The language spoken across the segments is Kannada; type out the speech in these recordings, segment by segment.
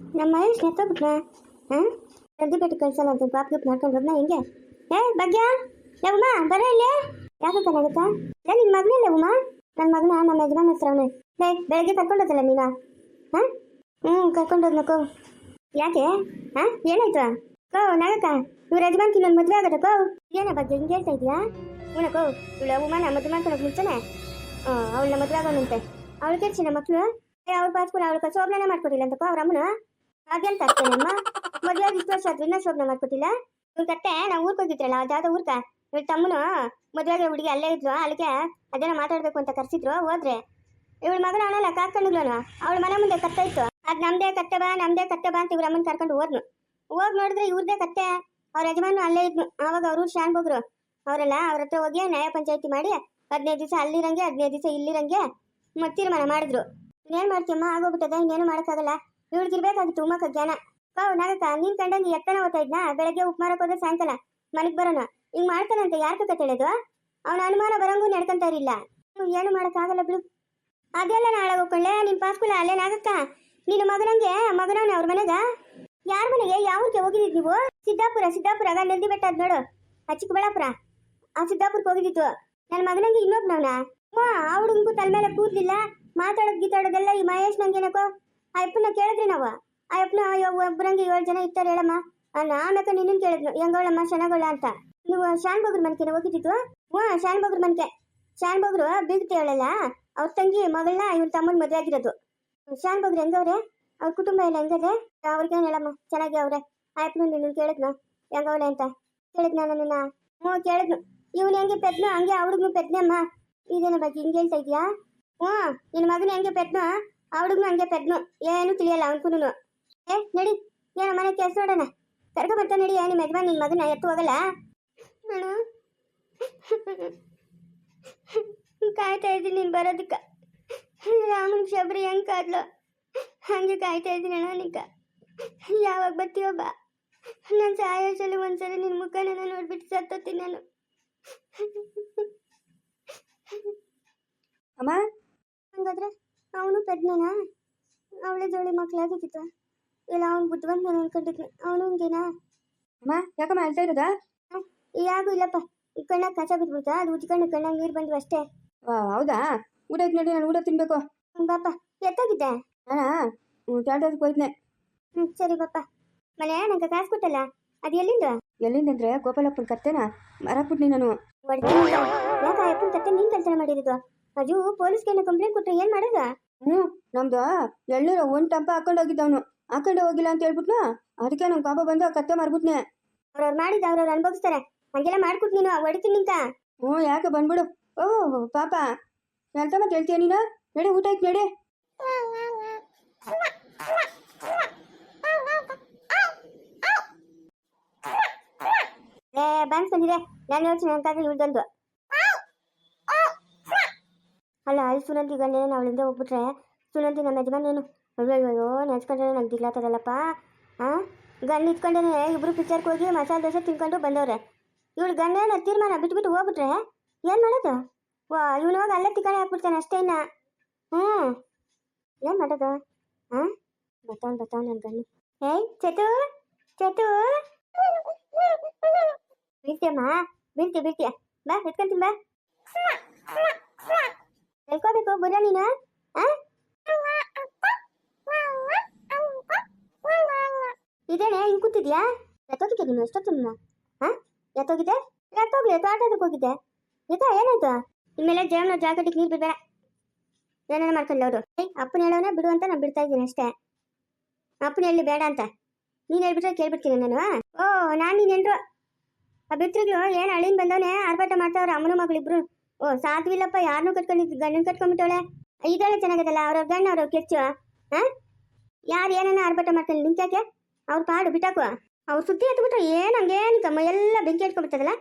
ನಮ್ಮ ಮಹೇಶ್ ಎತ್ತೋಗ್ಬಿಟ್ರ ಹಾಂ ಜಲ್ದಿ ಬೆಟ್ಟು ಕಳ್ಸಲ್ಲ ಅಂತ ಪಾಪ ಗಿಪ್ ಮಾಡ್ಕೊಂಡು ಹೋದ್ನ ಹೆಂಗೆ? ಏ, ಭಾಗ್ಯ? ಲವಮ್ಮ ಬರ ಇಲ್ಲಿ? ಯಾಕೆ ಕಲಾಗುತ್ತಾ ಏ ನಿನ್ನ ಮಗನೇ ನನ್ನ ಮಗನ ನಮ್ಮ ಯಜಮಾನ ಹತ್ರ ಅವನೇ. ಹೇ ಬೆಳಗ್ಗೆ ಕರ್ಕೊಂಡೋದಲ್ಲ ನೀನು? ಹಾಂ ಹ್ಞೂ ಕರ್ಕೊಂಡೋದ್ನಕೋ ಯಾಕೆ? ಹಾಂ ಏನಾಯ್ತು? ಕೋ, ನಾಗಕ್ಕ, ಇವ್ರ ಯಜಮಾನ್ ಇನ್ನೊಂದು ಮದುವೆ ಆಗೋದಕ್ಕೋ ಏನ ಬಗ್ಗೆ ಹಿಂಗೆ ಹೇಳ್ತಾ ಇದೆಯಾ? ಏನಕ್ಕೋ ಇವಳು ಉಮಾನ ಮದುವೆ ಮಾಡ್ಕೊಳಕ್ ಮುಂಚೆನೆ? ಅವಳನ್ನ ಮದುವೆ ಆಗೋಣಂತೆ. ಅವಳು ಕೆರ್ಚಿನ ಮಕ್ಕಳು ಅವ್ಳ ಪಾಸ್ಕೂಲ ಅವಳು ಶೋಭನೆ ಮಾಡ್ಕೊಟ್ಟಿಲ್ಲ ಅಂತಪ್ಪ ಅವ್ರ ಅಮ್ಮನ? ಅದೆಂತ ಅಮ್ಮ ಮದುವೆ ವಿಶ್ವಾಸ ಇಷ್ಟು ವರ್ಷ ಆದ್ರೂ ಇನ್ನೂ ಶೋಭನೆ ಮಾಡ್ಕೊಟ್ಟಿಲ್ಲ? ಇವ್ರ ಕತ್ತೆ ನಾವು ಊರ್ಗೆ ಹೋಗಿದ್ರಲ್ಲ ಅದಾದ ಊರ್ಕ ಇವ್ರ ತಮ್ಮನು ಮದುವೆ ಆಗೋ ಹುಡುಗಿ ಅಲ್ಲೇ ಇದ್ರು ಅಲ್ಲಿಗೆ ಅದೇನೋ ಮಾತಾಡ್ಬೇಕು ಅಂತ ಕರ್ಸಿದ್ರು, ಹೋದ್ರೆ. ಇವಳ ಮಗನ ಅವನಲ್ಲ ಕಾಕೊಂಡ್ಲೋನು ಅವಳ ಮನೆ ಮುಂದೆ ಕತ್ತೆ ಇತ್ತು. ಅದ್ ನಮ್ದೇ ಕತ್ತೆ ಬಾ, ನಮ್ದೇ ಕತ್ತೆ ಬಾ ಅಂತ ಇವ್ರ ಅಮ್ಮನ ಕರ್ಕೊಂಡು ಹೋದ್ನು. ಹೋಗ್ ನೋಡಿದ್ರೆ ಇವ್ರದೇ ಕತ್ತೆ. ಅವ್ರ ಯಜಮಾನು ಅಲ್ಲೇ ಇದ್ನು. ಆವಾಗ ಅವರು ಶಾನ್ ಹೋಗ್ರು ಅವರೆಲ್ಲ ಅವ್ರ ಹತ್ರ ಹೋಗಿ ನ್ಯಾಯ ಪಂಚಾಯತಿ ಮಾಡಿ ಹದಿನೈದು ದಿವಸ ಅಲ್ಲಿರಂಗೆ, ಹದಿನೈದು ದಿವಸ ಇಲ್ಲಿರಂಗೆ ಮತ್ತೆ ತೀರ್ಮಾನ ಮಾಡಿದ್ರು. ಇನ್ನೇನ್ ಮಾಡ್ತೀಯಮ್ಮ? ಆಗೋಗ್ಬಿಟ್ಟದ, ಇನ್ನೇನು ಮಾಡೋಕ್ಕಾಗಲ್ಲ? ಇವಳಿಗೆ ತುಂಬಾ ಜ್ಞಾನ. ಕಾವು ನಾಗಕ್ಕ, ನೀನ್ ಕಂಡಂಗೆ ಎತ್ತನ ಓದ್ತಾ ಇದ್ನಾ? ಬೆಳಗ್ಗೆ ಉಪ್ಮಾರಕ್ ಹೋದ್ರೆ ಸಾಯಂಕಾಲ ಮನೆಗ್ ಬರೋಣ ಹಿಂಗ್ ಮಾಡ್ತಾನಂತ ಯಾರ ಕತೆ ತಿಳಿದು? ಅವನ ಅನುಮಾನ ಬರಂಗೂ ನಡ್ಕೊಂತ ನೀವು ಏನು ಮಾಡಕ್ಕಾಗಲ್ಲ ಬಿಡು. ಅದೆಲ್ಲ ನಾಳೆ ಹೋಗ್ಕೊಳ್ಳೆ ನಿನ್ ಪಾಸ್ಕೂಲ ಅಲ್ಲೇ ನಾಗಕ್ಕ ನಿನ್ನ ಮಗನಂಗೆ? ಮಗನವನ ಅವ್ರ ಮನೆಗ? ಯಾರ ಮನೆಗೆ? ಯಾವ್ರಿಗೆ ಹೋಗಿದ್ದಿದ್ ನೀವು? ಸಿದ್ದಾಪುರ ಅದ ನಂದಿ ಬೆಟ್ಟ ನೋಡು. ಆ ಚಿಕ್ಕಬಳ್ಳಾಪುರ. ಆ ಸಿದ್ದಾಪುರಕ್ಕೆ ಹೋಗಿದ್ದಿತ್ತು ನನ್ನ ಮಗನಂಗೆ ಇನ್ನೊಬ್ನವನ? ಹ್ಞೂ ಆ ತಲೆ ಮೇಲೆ ಕೂದ್ಲಿಲ್ಲ. ಮಾತಾಡೋದು ಗೀತಾಡೋದೆಲ್ಲ ಈ ಮಹೇಶ್ ನಂಗೇನಕೋ ಆ ಅಪ್ಪನ ಕೇಳಿದ್ರಿ ನಾವು? ಆ ಅಪ್ಪನ ಒಬ್ಬರಂಗೆ ಏಳು ಜನ ಇರ್ತಾರೆ ಹೇಳಮ್ಮ. ಆಮೇಲೆ ನಿನ್ನ ಕೇಳಿದ್ನು. ಹೆಂಗವಳಮ್ಮ? ಚೆನ್ನಾಗವಳ ಅಂತ. ನೀವು ಶಾನ್ ಬಗ್ರ ಮನ್ಕೆನ ಹೋಗಿದ್ದಿತ್ತು ಹ್ಞೂ, ಶಾನ್ ಬಗ್ರ ಮನ್ಕೆ ಶಾನ್ ಬಗ್ರು ಬೀಗ್ತಿ ಹೇಳಲ್ಲ ಅವ್ರ ತಂಗಿ, ಮಗಳನ್ನ ಇವ್ರ ತಮ್ಮನ ಮದುವೆ ಆಗಿರೋದು. ಶಾನ್ ಬಗ್ರು ಹೆಂಗವ್ರೆ? ಅವ್ರ ಕುಟುಂಬ ಎಲ್ಲ ಹೆಂಗದೆ? ಅವ್ರಿಗೇನು ಹೇಳಮ್ಮ? ಚೆನ್ನಾಗಿ ಅವ್ರೆ. ಆ ಅಪ್ಪನ ನಿನ್ನ ಕೇಳಿದ್ನು? ಹೆಂಗವಳೆ ಅಂತ. ಕೇಳಿದ್ನ ನನ್ನ ಹ್ಞೂ, ಕೇಳಿದ್ನು. ಇವನು ಹೆಂಗೆ ಪೆದ್ನೋ, ಹಂಗೆ ಅವ್ರಿಗೂ ಪೆದ್ನಮ್ಮ ಇದೇನ ಬಗ್ಗೆ ಹಿಂಗೆ ಹೇಳ್ತಾ ಇದೆಯಾ? ಹ್ಞೂ ನಿನ್ನ ಮಗನ ಹೆಂಗೆ ಪೆದ್ನು? ಅವಳಿಗೂ ಹಂಗೆ ಪೆದ್ನು ಏನು ತಿಳಿಯಲ್ಲ ಅವನ್ಕೂನು ಏ ನಡಿ. ಏನೋ ಮನೆ ಕೆಲಸ ನೋಡೋಣ. ಕರ್ಕ ಬರ್ತಾ ನಡಿ. ನಿಮ್ಮ ಯಜಮಾನ್ ನಿನ್ನ ಮಗನ ಎತ್ತು ಹೋಗಲ್ಲ. ನಾನು ಕಾಯ್ತಾ ಇದ್ದೀನಿ ನೀನು ಬರೋದಕ್ಕ. ರಾಮನ್ ಶಬರಿ ಹೆಂಗೆ ಕಾದ್ಲು? ಹಂಗೆ ಕಾಯ್ತಾ ಇದ್ದೀನಿ ಅಣ್ಣ ನಿಕ್ಕ ಯಾವಾಗ ಬರ್ತೀಯೋ ಬಾ. ನಾನು ಸಾಯೋಸಲ್ಲಿ ಒಂದ್ಸಲ ನಿನ್ನ ಮುಖನ ನೋಡ್ಬಿಟ್ಟು ಸತ್ತೋತೀನಿ ನಾನು. ಅಮ್ಮ? ಹಂಗಾದ್ರೆ? ಅವನು ಪೆದ್ನನಾ ಅವಳೇ ಜೋಳಿ ಮಕ್ಕಳಾಗಿದ್ದಿತ್ತು ಇಲ್ಲ ಅವ್ನು ಬುದ್ಧಿವಂತ ಅನ್ಕೊಂಡಿದ್ನೆ ಅವನು ಹಂಗೇನಾ? ಅಮ್ಮ ಯಾಕಮ್ಮ ಅಳ್ತಾ ಇರೋದಾ? ಯಾಗೂ ಇಲ್ಲಪ್ಪ. ಈ ಕಣ್ಣಾಗ ಕಸ ಬಿದ್ಬಿಡ್ತಾ. ಅದು ಉಜ್ಕೊಂಡು ಕಣ್ಣಾಗ ನೀರು ಬಂದ್ವಿ ಅಷ್ಟೇ. ಹೌದಾ? ಊಟ ಐತೆ ನೋಡಿ ನಾನು ಊಟ ತಿನ್ಬೇಕು. ಬಾಪ. ಎತ್ತಾಗಿದ್ದೆ? ನಾನು? ಟಾಟೋದಕ್ಕೆ ಹೋಯ್ತನೆ ಹ್ಞೂ ಸರಿ ಪಾಪ ಮನೆ ನಂಗೆ ಕಾಸು ಕೊಟ್ಟಲ್ಲ? ಅದು ಎಲ್ಲಿಂದ? ಎಲ್ಲಿಂದಂದ್ರೆ ಗೋಪಾಲಪ್ಪನ ಕತ್ತೆನ? ಮರಾಕ್ಬಿಟ್ನಿ ನಾನು. ಯಾಕೆ ಅಪ್ಪನ ಕತ್ತೆ ನೀನು ಕೆಲಸ ಮಾಡಿರೋದು? ಅದು ಪೊಲೀಸ್ಗೆ ಕಂಪ್ಲೇಂಟ್ ಕೊಟ್ಟರೆ ಏನು ಮಾಡೋದ? ಹ್ಞೂ ನಮ್ದು ಎಳ್ಳೀರ ಒಂದು ಟಂಪ ಹಾಕೊಂಡು ಹೋಗಿದ್ದವನು. ಹಾಕೊಂಡು ಹೋಗಿಲ್ಲ ಅಂತ ಹೇಳ್ಬಿಟ್ನಾ? ಅದಕ್ಕೆ ನಮ್ಮ ಕಾಪ ಬಂದು ಕತ್ತೆ ಮಾರ್ಬಿಟ್ನೆ. ಅವ್ರವ್ರು ಮಾಡಿದ ಅವ್ರವ್ರು ಅನುಭವಿಸ್ತಾರೆ. ಹಂಗೆಲ್ಲ ಮಾಡ್ಕೊಟ್ ನೀನು ಹೊಡಿತೀನಿ ನಿಂತ. ಹ್ಞೂ ಯಾಕೆ ಬಂದ್ಬಿಡು? ಓ ಪಾಪ. ಎಂತ ಮತ್ತೆ ಹೇಳ್ತೀಯ ನೀನು? ನಡೆ ಊಟ ಆಯ್ತು ನಡೆ. ಏ ಬಂದ್ ಸಂದಿದೆ ನಾನು ಯೋಚನೆ ಅಂತಾದ್ರೆ ಇಳ್ದಂದು ಅಲ್ಲ, ಅಲ್ಲಿ ಸುನಂದಿ ಗಂಡೇನ ಅವಳಿಂದ ಹೋಗ್ಬಿಟ್ರೆ? ಸುನಂತಿ ನಮ್ಮ ಯಜಮಾನೇನು ಅಯ್ಯೋ ನೆಚ್ಕೊಂಡ್ರೆ ನಂಗೆ ದಿಗ್ಲಾತದಲ್ಲಪ್ಪ ಹಾಂ ಗಂಡ ಇಟ್ಕೊಂಡೇ ಇಬ್ಬರು ಪಿಕ್ಚರ್ಗೆ ಹೋಗಿ ಮಸಾಲೆ ದೋಸೆ ತಿನ್ಕೊಂಡು ಬಂದವ್ರೆ. ಇವಳು ಗಂಡೇನ ತೀರ್ಮಾನ ಬಿಟ್ಬಿಟ್ಟು ಹೋಗ್ಬಿಟ್ರೆ? ಏನು ಮಾಡೋದು? ವಾ, ಇವನು ಹೋಗಿ ಅಲ್ಲೇ ತಿಕ್ಕಣೆ ಹಾಕ್ಬಿಡ್ತಾನೆ ಅಷ್ಟೇ ಇನ್ನ. ಹ್ಞೂ ಏನು ಮಾಡೋದು? ಹಾಂ ಬರ್ತಾವ್ ಬರ್ತಾವ್ ನನ್ನ ಗಂಡು. ಏಯ್, ಚತು! ಚತು! ಬೀಳ್ತೀಯಮ್ಮ? ಬೀಳ್ತೀಯ ಬೀಳ್ತೀಯ. ಬಾ ಎತ್ಕೊಂತೀನಿ ಬಾ. ಎಲ್ಕೋಬೇಕು ಬುರ ನೀನು? ಇದೇನೆ ಹಿಂಗ್ ಕೂತಿದ್ಯಾ ಎತ್ತೋಗಿದ್ದೆ ನೀನು ಎಷ್ಟೊತ್ತು ಹಾ ಎತ್ತೋಗಿದ್ದೆ ಎತ್ತೋಗ್ಲಿ ತೋಟದಕ್ಕೆ ಹೋಗಿದ್ದೆ ಈಗ ಏನಾಯ್ತು ಇನ್ಮೇಲೆ ಜೇವನ ಜಾಗಟಿಗೆ ನೀರು ಬಿಡಬೇಡ ಏನೇನು ಮಾಡ್ಕೊಳ್ಳಿ ಅವರು ಅಪ್ಪನ ಹೇಳೋನ ಬಿಡು ಅಂತ ನಾನು ಬಿಡ್ತಾ ಇದ್ದೀನಿ ಅಷ್ಟೇ ಅಪ್ಪನ ಹೇಳಿ ಬೇಡ ಅಂತ ನೀನು ಹೇಳ್ಬಿಟ್ರೆ ಕೇಳ್ಬಿಡ್ತೀನಿ ನಾನು ಓ ನಾನು ನೀನು ಆ ಬಿತ್ರಿಗಳು ಏನು ಅಳಿನ್ ಬಂದವನೇ ಆರ್ಭಟ ಮಾಡ್ತಾವ್ರೆ ಅಮ್ಮನ ಮಗಳಿಬ್ರು ಓ ಸಾಧ್ವಿಲ್ಲಪ್ಪ ಯಾರನ್ನೂ ಕಟ್ಕೊಂಡಿದ್ದು ಗಂಡನ ಕಟ್ಕೊಂಡ್ಬಿಟ್ಟವಳೆ ಇದೊಳೆ ಚೆನ್ನಾಗದಲ್ಲ ಅವ್ರ ಗಂಡ ಅವ್ರ ಕೆಚ್ಚು ಹಾ ಯಾರು ಏನನ್ನ ಆರ್ಭಟ ಮಾಡ್ಕೊಂಡು ನಿಂತ್ಯಾಕೆ ಅವ್ರ ಪಾಡು ಬಿಟ್ಟಾಕು ಅವ್ರ ಸುದ್ದಿ ಎತ್ಬಿಟ್ರೆ ಏನು, ಹಂಗೇನು ಕಮ್ಮ, ಎಲ್ಲ ಬೆಂಕಿ ಹಚ್ಕೊಂಡ್ಬಿಡ್ತದಲ್ಲ?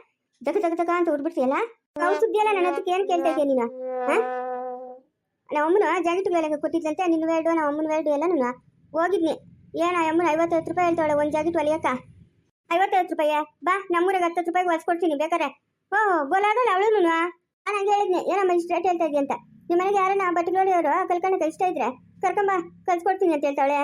ಜಗ ಜಗ ಜಗ ಅಂತ ಉಡ್ಬಿಡ್ತೀಯಲ್ಲ ಅವ್ರ ಸುದ್ದಿ ಎಲ್ಲ ನನ್ನ ಹತ್ರಕ್ಕೆ ಏನು ಕೇಳ್ತಾ ನೀನು ಹಾ ನಮ್ಮ ಅಮ್ಮನ ಮೇಲೆ ಕೊಟ್ಟಿದ್ಲಂತೆ ನಿನ್ನ ವೇಲ್ಡು ನಮ್ಮ ಅಮ್ಮನ ವೇಲ್ಡು ಎಲ್ಲ ನಾನು ಹೋಗಿದ್ನಿ. ಏನ ಅಮ್ಮನ ಐವತ್ತೈದು ರೂಪಾಯಿ ಹೇಳ್ತಾಳೆ, ಒಂದು ಜಾಕೆಟ್ ಹೊಲಿಯಕ್ಕ. ಐವತ್ತೈವತ್ತು ರೂಪಾಯಿ ಬಾ, ನಮ್ಮೂರಾಗ ಹತ್ತತ್ತು ರೂಪಾಯಿಗೆ ಹೊಲ್ಸ್ಕೊಡ್ತೀನಿ ಬೇಕಾರೆ ಓ ಗೋಲಾಗಲ್ಲ ಅವಳು ನಾನು ಹಂಗೆ ಹೇಳಿದ್ನಿ ಏನಮ್ಮ ಇಷ್ಟು ಹೇಳ್ತಾ ಇದೆಯಾ ಅಂತ. ನಿಮ್ಮ ಮನೆಗೆ ಯಾರನ್ನ ಬಟ್ಟೆ ನೋಡಿಯವರು ಇಷ್ಟ ಇದ್ರೆ ಕರ್ಕೊಂಬ, ಕಳ್ಸ್ಕೊಡ್ತೀನಿ ಅಂತ ಹೇಳ್ತಾಳೆ.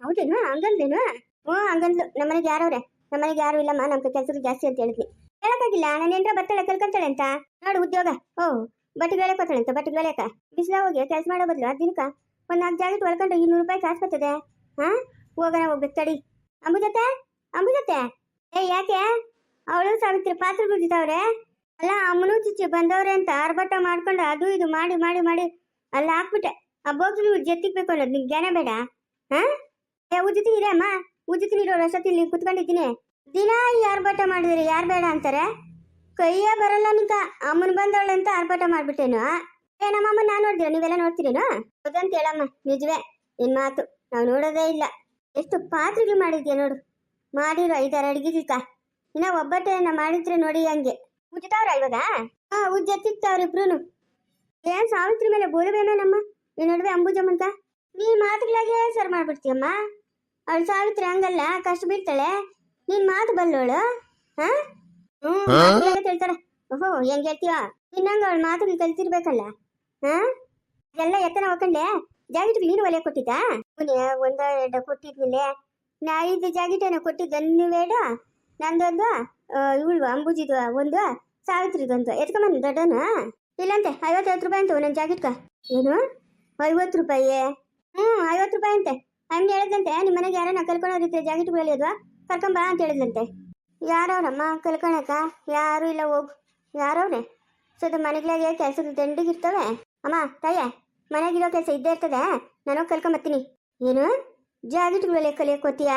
ಹೌದೇನು ಹಂಗಂದೇನು ಹ್ಞೂ ಹಂಗಂದ್ಲು ನಮ್ಮನೆಗೆ ಯಾರವ್ರೆ? ನಮ್ಮನೆಗೆ ಯಾರು ಇಲ್ಲಮ್ಮ ನಮ್ಮ ಕೆಲಸಗಳು ಜಾಸ್ತಿ ಅಂತ ಹೇಳಿದ್ನಿ. ಹೇಳಕ್ಕಾಗಿಲ್ಲ, ನಾನು ಏನ್ರ ಬರ್ತಾಳೆ ಕಲ್ಕೊಂತಾಳೆ ಅಂತ? ನೋಡು ಉದ್ಯೋಗ. ಓ ಬಟ್ಟೆಗಳೇ ಕೊತ್ತಾಳೆ ಅಂತ ಬಟ್ಟೆಗಳೇಕ ಬಿಸಿಲ ಹೋಗಿ ಕೆಲಸ ಮಾಡೋ ಬದಲು ದಿನಕ್ಕ ಒಂದು ನಾಲ್ಕು ಜಾಗಕ್ಕೆ ಒಳ್ಕೊಂಡು ಇನ್ನೂರು ರೂಪಾಯಿ ಕಾಸು ಬರ್ತದೆ. ಹಾ? ಹೋಗೋಣ, ಹೋಗ್ಬೇಕು, ತಡಿ. ಅಂಬುಜತೆ? ಅಂಬುಜತೆ? ಏ, ಯಾಕೆ? ಅವಳು ಸಾವಿತ್ರಿ, ಪಾತ್ರ ಗುದ್ದಿತಾವ್ರೆ ಅಲ್ಲ, ಅಮ್ಮನೂ ಚಿಚ್ಚಿ ಬಂದವ್ರೆ ಅಂತ ಆರ್ಭಟ ಮಾಡ್ಕೊಂಡು ಅದು ಇದು ಮಾಡಿ ಮಾಡಿ ಮಾಡಿ ಅಲ್ಲಿ ಹಾಕ್ಬಿಟ್ಟೆ. ಆ ಬೋಗ್ಲು ಜೊತೆಗೆ ಬೇಕು ನಿಂಗೆ ಬೇಡ? ಹಾ? ಏ ಉಜ್ಜುತ್ತೀನಿ ಇದೆ ಅಮ್ಮ. ನೀರೋ ರಸ ರಸತ್ತಿಲ್ಲಿ ಕುತ್ಕೊಂಡಿದ್ದೀನಿ. ದಿನ ಈ ಆರ್ಭಟ ಮಾಡಿದ್ರಿ ಯಾರು ಬೇಡ ಅಂತಾರೆ? ಕೈಯ ಬರಲ್ಲ ನಿಂಕ. ಅಮ್ಮನ ಬಂದವಳು ಅಂತ ಆರ್ಭಟ ಮಾಡ್ಬಿಟ್ಟೇನು ಏ, ನಮ್ಮಮ್ಮ ನಾನು ನೋಡ್ತೀರ? ನೀವೆಲ್ಲ ನೋಡ್ತೀರೇನು? ಹೌದಂತ ಹೇಳಮ್ಮ, ನಿಜವೇ. ನಿನ್ ಮಾತು ನಾವು ನೋಡೋದೇ ಇಲ್ಲ. ಎಷ್ಟು ಪಾತ್ರೆಗಳು ಮಾಡಿದ್ಯಾ ನೋಡು. ಮಾಡಿರೋ ಐದಾರು ಅಡಿಗೆಗಿಲ್ಕ ಇನ್ನ ಒಬ್ಬಟ್ಟೇನ ಮಾಡಿದ್ರೆ ನೋಡಿ ಹಂಗೆ. ಉಜ್ತಾವ್ರ ಇವಾಗ? ಹಾ ಉಜ್ಜತ್ತಿತ್ತಾವ್ರ ಇಬ್ರು ಏನ್ ಸಾವಿತ್ರಿ ಮೇಲೆ ಬೋಲಬೇನ ನಮ್ಮ? ಈ ನಡುವೆ ಅಂಬುಜಮ್ಮಂತ ನೀ ಮಾತುಗಳಾಗೆ ಸರ್ ಮಾಡ್ಬಿಡ್ತೀಯಮ್ಮ? ಅವಳು ಸಾವಿತ್ರಿ ಹಂಗಲ್ಲ ಕಷ್ಟ ಬೀಳ್ತಾಳೆ. ನೀನ್ ಮಾತು ಬಲ್ಲೋಳು ಹಾ? ಹ್ಮ್ ಮಾತುಗಳಾಗೆ ಕೇಳ್ತಾರೆ ಓಹೋ ಹೆಂಗ್ ಹೇಳ್ತೀಯ ನಿನ್ನಂಗ ಅವಳ ಮಾತುಗಳು ಕಲ್ತಿರ್ಬೇಕಲ್ಲ ಹಾ? ಎಲ್ಲ ಎತ್ತನ ಹೋಗ್ಕೊಂಡೆ ಜಾಕೆಟ್ಗೆ ನೀನು ಒಲೆ ಕೊಟ್ಟಿದ್ದ? ಒಂದ ಎರಡ ಕೊಟ್ಟಿದ್ನಿಲ್ಲ. ನಾ ಐದು ಜಾಕೆಟೇನ ಕೊಟ್ಟಿದ್ದ ನೀವೇಡ ನಂದೊಂದು ಇವಳು ಅಂಬುಜಿದು ಒಂದು. ಸಾವಿತ್ರಿದೊಂದು ಎತ್ಕೊಂಬಂದು ದೊಡ್ಡನ ಇಲ್ಲಂತೆ, ಐವತ್ತೈವತ್ತು ರೂಪಾಯಿ ಅಂತ ನನ್ನ ಜಾಕೆಟ್ಕ ಏನು? ಐವತ್ತು ರೂಪಾಯಿ? ಹ್ಞೂ, ಐವತ್ತು ರೂಪಾಯಿ ಅಂತೆ. ಅಮ್ಮ ಹೇಳಿದಂತೆ ನಿಮ್ಮ ಮನೆಗೆ ಯಾರನ್ನ ಕಲ್ಕೊಂಡೋರಿದ್ರೆ ಜಾಕೆಟ್ಗಳಲ್ಲಿ ಅದ್ವಾ ಕರ್ಕೊಂಬ ಅಂತ ಹೇಳಿದಂತೆ ಯಾರವ್ರಮ್ಮ ಕಲ್ಕೊಳಕ ಯಾರು ಇಲ್ಲ, ಹೋಗು. ಯಾರವ್ರೆ? ಸದ ಮನೆಗಳಾಗೆ ಕೆಲಸದ ದಂಡಿಗಿರ್ತವೆ ಅಮ್ಮ, ತಾಯ, ಮನೆಗಿರೋ ಕೆಲಸ ಇದ್ದೇ ಇರ್ತದೆ. ನಾನು ಕಲ್ಕೊಂಬತ್ತೀನಿ ಏನು? ಜಾಕೆಟ್ಗಳಲ್ಲಿ ಕಲಿಯಕ್ಕೆ ಹೋತೀಯಾ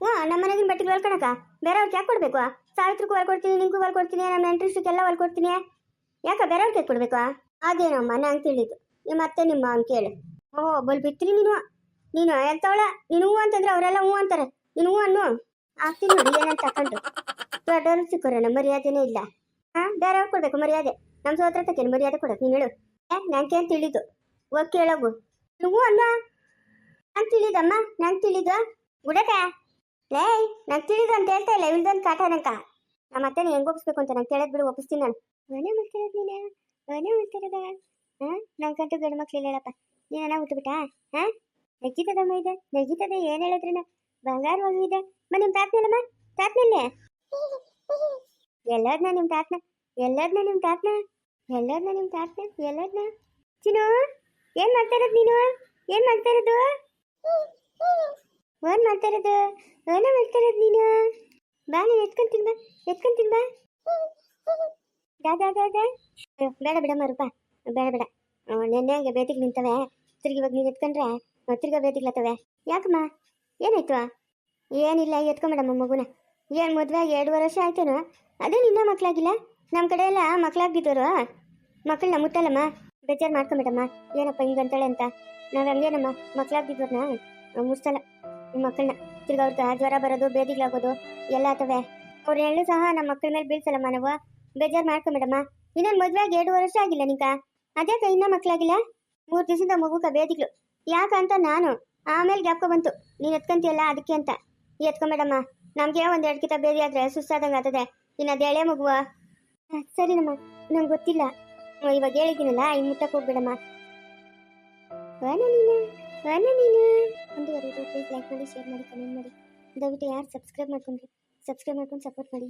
ಹ್ಞೂ ನಮ್ಮ ಮನೆಗಿನ ಬಟ್ಟೆಗಳು ಬೇರೆ ಬೇರೆಯವ್ರಿಗೆ ಯಾಕೆ ಕೊಡ್ಬೇಕು? ಸಾವಿತ್ರಕ್ಕೂ ಹೊಲ್ಕೊಡ್ತೀನಿ ನಿಂಗೂ ಹೊಲ್ಕೊಡ್ತೀನಿ ನಮ್ಮ ಎಂಟ್ರಿಸ್ಟಿಗೆಲ್ಲ ಹೊಲ್ಕೊಡ್ತೀನಿ ಯಾಕ ಬೇರೆಯವ್ರಿಗೆ ಕೊಡ್ಬೇಕು ಅದೇನಮ್ಮ ನಂಗೆ ತಿಳಿದು ನಿಮ್ಮ ಅತ್ತೆ, ನಿಮ್ಮ ಅವ್ನು ಕೇಳು. ಓ ಬಲ್ ಬಿತ್ರಿ ನೀನು. ನೀನು ಎಂತವಳ? ನೀನು ಹೂವು ಅಂತಂದ್ರೆ ಅವರೆಲ್ಲ ಹೂ ಅಂತಾರೆ. ನೀನು ಹೂ ಅನ್ನು. ಆಗ್ತೀನಿ ನೋಡಿ, ಏನಂತ ತಕೊಂಡು ದೊಡ್ಡವರು ಸಿಕ್ಕೋರೇನ ಮರ್ಯಾದೆನೇ ಇಲ್ಲ. ಹಾ ಬೇರೆಯವ್ರು ಕೊಡ್ಬೇಕು, ಮರ್ಯಾದೆ? ನಮ್ಮ ಸೋತ್ರ ತಕ್ಕೇನು ಮರ್ಯಾದೆ ಕೊಡೋದು ನೀನು ಹೇಳು. ಏ, ನಂಗೆ ಏನು ತಿಳಿದು? ಓ ಕೇಳೋಗು. ನೀವು ಅನ್ನ ನಂಗೆ ತಿಳಿದಮ್ಮ, ನಂಗೆ ತಿಳಿದು. ಗುಡಕ? ಲೇ ನಾನು ತಿಳಿದು ಅಂತ ಹೇಳ್ತಾ ಇಲ್ಲ ಇಲ್ದೊಂದು ಕಾಟ ನಮ್ಮ ಅತ್ತೆನ ಹೆಂಗ್ ಒಪ್ಸ್ಬೇಕು ಅಂತ ನಂಗೆ ಕೇಳದ್ ಬಿಡು ಒಪ್ಪಿಸ್ತೀನಿ ನಾನು. ಮನೆ ಮಾಡ್ತಿರೋದು ನೀನು ಮನೆ ಮಾಡ್ತಿರೋದ ಹಾ ನಂಗಂತೂ ಗಂಡು ಮಕ್ಳು ಹೇಳಪ್ಪ ನೀನ ಹುಟ್ಟುಬಿಟ್ಟ ಹಾ ನೆಗ್ಗಿತದಮ್ಮ ಇದೆ? ನೆಗ್ಗಿತದೆ ಏನ್ ಹೇಳಿದ್ರಿನ? ಬಂಗಾರ ಹೋಗಿದೆ ಮ ನಿಮ್ ತಾತ್ನಲ್ಲಮ್ಮ? ತಾತ್ನಲ್ಲೇ? ಎಲ್ಲದ್ನ ನಿಮ್ ತಾತ್ನ ಎಲ್ಲದ್ನ ನಿಮ್ ತಾತ್ನ ಎಲ್ಲದ್ನ ನಿಮ್ ತಾತ್ನ ಎಲ್ಲದ್ನ ಚಿನ್ನು, ಏನ್ ಮಾಡ್ತಾ ನೀನು? ಏನ್ ಮಾಡ್ತಾ ಇರೋದು? ಏನ್ ಮಾಡ್ತಾ ಇರೋದು? ಏನ ಮಾಡ್ತಾ ಇರೋದು ನೀನು? ಬಾ ನೀನು ಎತ್ಕೊಂತೀನಿ ಬಾ ಎತ್ಕೊಂತೀನಿ ಬಾ ಅಯ್ಯೋ, ಬೇಡ ಮರುಪ ರೂಪ ಬೇಡ ಬೇಡ. ನೆನ್ನೆ ಹಂಗೆ ಬೇತಿಗೆ ನಿಂತವೆ. ತಿರ್ಗಿ ಇವಾಗ ನೀನು ಎತ್ಕೊಂಡ್ರೆ ತಿರ್ಗಾ ಬೇತಿಗ್ಲತ್ತವೆ ಯಾಕಮ್ಮ? ಏನಾಯ್ತು? ಏನಿಲ್ಲ ಎತ್ಕೊಂಬೇಡಮ್ಮ ಮಗುನ. ಏನು ಮದುವೆ ಆಗಿ ಎರಡೂವರೆ ವರ್ಷ ಆಯ್ತೇನೋ? ಅದೇ ನಿನ್ನ ಮಕ್ಕಳಾಗಿಲ್ಲ ನಮ್ಮ ಕಡೆ ಎಲ್ಲ ಮಕ್ಕಳಾಗಿದ್ದವರು ಮಕ್ಕಳನ್ನ ಮುಟ್ಟಲ್ಲಮ್ಮ? ಬೇಜಾರು ಮಾಡ್ಕೊಂಬೇಡಮ್ಮ. ಏನಪ್ಪ ಹಿಂಗಂತಾಳೆ ಅಂತ. ನಾವು ಹಂಗೇನಮ್ಮ? ಮಕ್ಕಳಾಗಿದ್ದವ್ರನ್ನ ಮುಟ್ಸಲ್ಲ. ಮಕ್ಕಳನ್ನ ತಿರ್ಗಾ ಅವ್ರಿಗೆ ಜ್ವರ ಬರೋದು, ಬೇದಿಗಳಾಗೋದು, ಎಲ್ಲ ಆತವೆ. ಅವ್ರ ಹೆಣ್ಣು ಸಹ ನಮ್ಮ ಮಕ್ಕಳ ಮೇಲೆ ಬೀಳ್ಸಲ್ಲಮ್ಮ ನಾವು. ಬೇಜಾರು ಮಾಡ್ಕೊಂಬೇಡಮ್ಮ. ಇನ್ನೊಂದು ಮದುವೆ ಆಗಿ ಎರಡು ವರ್ಷ ಆಗಿಲ್ಲ ನಿಂಕ? ಅದೇ ಇನ್ನೂ ಮಕ್ಕಳಾಗಿಲ್ಲ ಮೂರು ದಿವಸದ ಮಗುಕ ಯಾಕ ಯಾಕಂತ ನಾನು ಆಮೇಲೆ ಗ್ಯಾಪ್ಕೊ ಬಂತು. ನೀನು ಎತ್ಕೊಂತೀಯಲ್ಲ ಅದಕ್ಕೆ ಅಂತ. ಎತ್ಕೊಂಬೇಡಮ್ಮ. ನಮಗೆ ಒಂದು ಎರಡು ಕಿತ ಬೇದಿ ಆದ್ರೆ ಸುಸ್ತಾದಂಗೆ ಆಗ್ತದೆ ಇನ್ನು ಅದು ಎಳೆ ಮಗುವ. ಸರಿನಮ್ಮ. ನಂಗೆ ಗೊತ್ತಿಲ್ಲ. ಇವಾಗ ಹೇಳಿದ್ದೀನಲ್ಲ ಇನ್ನು ಮುಟ್ಟಕ್ಕೆ ಹೋಗ್ಬೇಡಮ್ಮ. ನೀನು. ವಾನ ನೀನು. ಮುಂದುವರಿದು ಪ್ಲೀಸ್ ಲೈಕ್ ಮಾಡಿ ಶೇರ್ ಮಾಡಿ ಕಮೆಂಟ್ ಮಾಡಿ. ದಯವಿಟ್ಟು ಯಾರು ಸಬ್ಸ್ಕ್ರೈಬ್ ಮಾಡ್ಕೊಂಡ್ರಿ ಸಬ್ಸ್ಕ್ರೈಬ್ ಮಾಡ್ಕೊಂಡು ಸಪೋರ್ಟ್ ಮಾಡಿ.